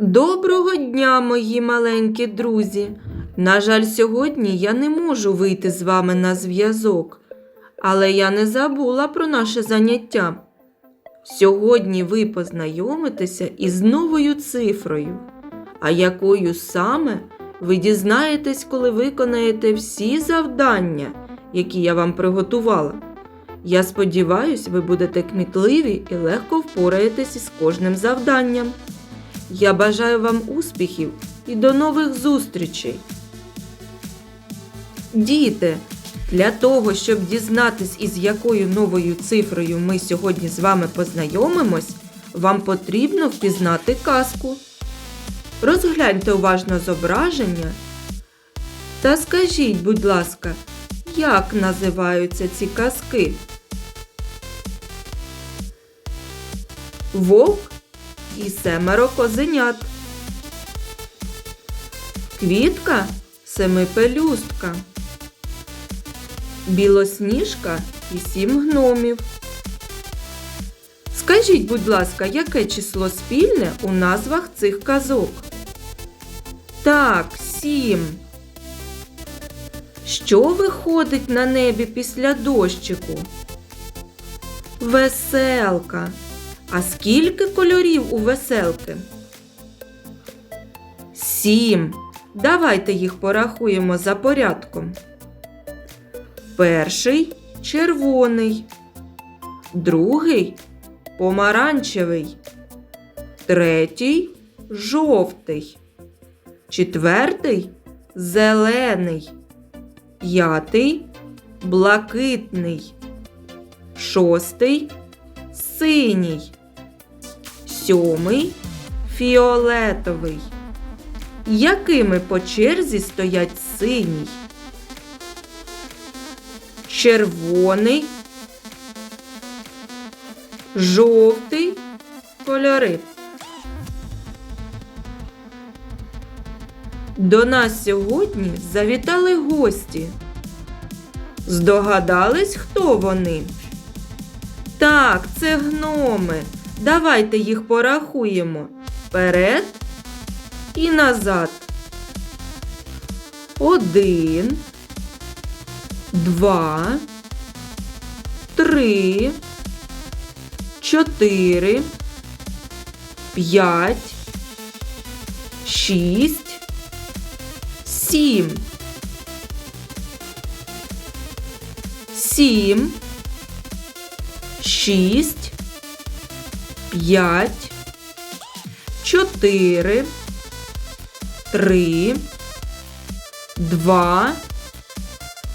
Доброго дня, мої маленькі друзі. На жаль, сьогодні я не можу вийти з вами на зв'язок, але я не забула про наше заняття. Сьогодні ви познайомитеся із новою цифрою, а якою саме ви дізнаєтесь, коли виконаєте всі завдання, які я вам приготувала. Я сподіваюся, ви будете кмітливі і легко впораєтесь із кожним завданням. Я бажаю вам успіхів і до нових зустрічей. Діти, для того, щоб дізнатись, із якою новою цифрою ми сьогодні з вами познайомимось, вам потрібно впізнати казку. Розгляньте уважно зображення та скажіть, будь ласка, як називаються ці казки? Вовк і семеро козенят. Квітка семипелюстка. Білосніжка і сім гномів. Скажіть, будь ласка, яке число спільне у назвах цих казок? Так, сім. Що виходить на небі після дощику? Веселка. А скільки кольорів у веселки? Сім. Давайте їх порахуємо за порядком. Перший червоний, другий помаранчевий, третій жовтий, четвертий зелений, п'ятий блакитний, шостий синій, сьомий фіолетовий. Якими по черзі стоять синій? Червоний, жовтий кольори. До нас сьогодні завітали гості. Здогадались, хто вони? Так, це гноми. Давайте їх порахуємо. Вперед і назад. Один, два, три, чотири, п'ять, шість, сім. Сім шість, п'ять, чотири, три, два,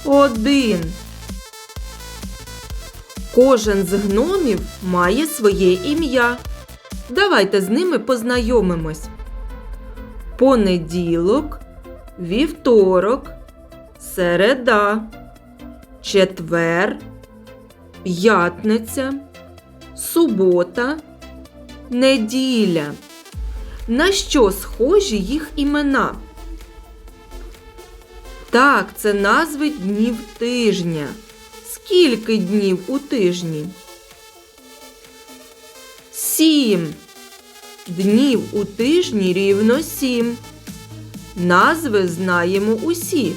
один. Кожен з гномів має своє ім'я. Давайте з ними познайомимось. Понеділок, вівторок, середа, четвер п'ятниця, субота, неділя. На що схожі їх імена? Так, це назви днів тижня. Скільки днів у тижні? Сім. Днів у тижні рівно сім. Назви знаємо усі.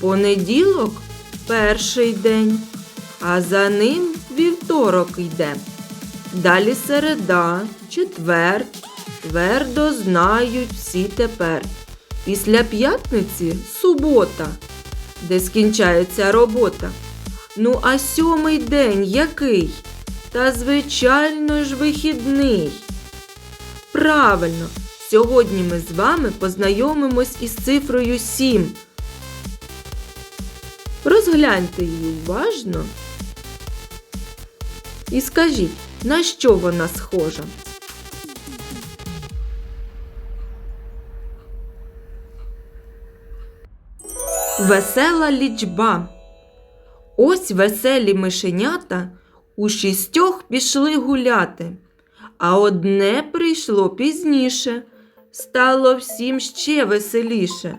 Понеділок перший день а за ним вівторок йде. Далі середа, четвер, твердо знають всі тепер. Після п'ятниці субота, де скінчається робота. Ну, а сьомий день який? Та, звичайно ж, вихідний. Правильно, сьогодні ми з вами познайомимось із цифрою 7. Розгляньте її уважно і скажіть, на що вона схожа? Весела лічба. Ось веселі мишенята у шістьох пішли гуляти, а одне прийшло пізніше. Стало всім ще веселіше.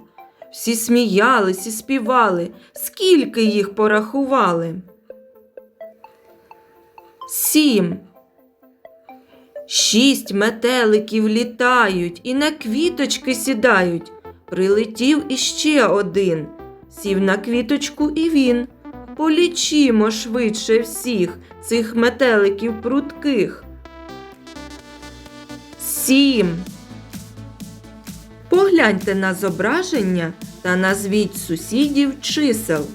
Всі сміялись і співали, скільки їх порахували. Сім. Шість метеликів літають і на квіточки сідають. Прилетів іще один. Сів на квіточку і він. Полічімо швидше всіх цих метеликів прудких. Сім. Погляньте на зображення та назвіть сусідів чисел.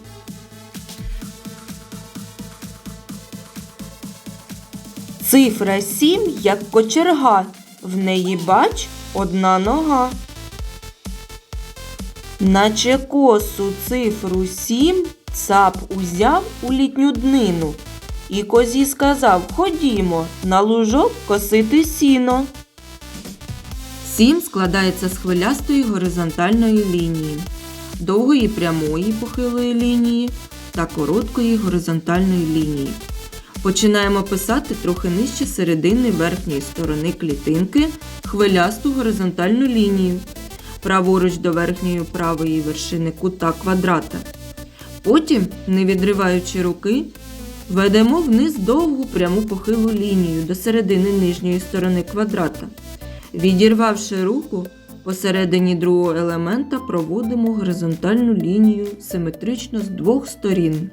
Цифра 7 як кочерга, в неї бач одна нога. Наче косу цифру 7 цап узяв у літню днину. І козі сказав Ходімо на лужок косити сіно. Сім складається з хвилястої горизонтальної лінії, довгої прямої похилої лінії та короткої горизонтальної лінії. Починаємо писати трохи нижче середини верхньої сторони клітинки хвилясту горизонтальну лінію, праворуч до верхньої правої вершини кута квадрата. Потім, не відриваючи руки, ведемо вниз довгу пряму похилу лінію до середини нижньої сторони квадрата. Відірвавши руку, посередині другого елемента проводимо горизонтальну лінію симетрично з двох сторін.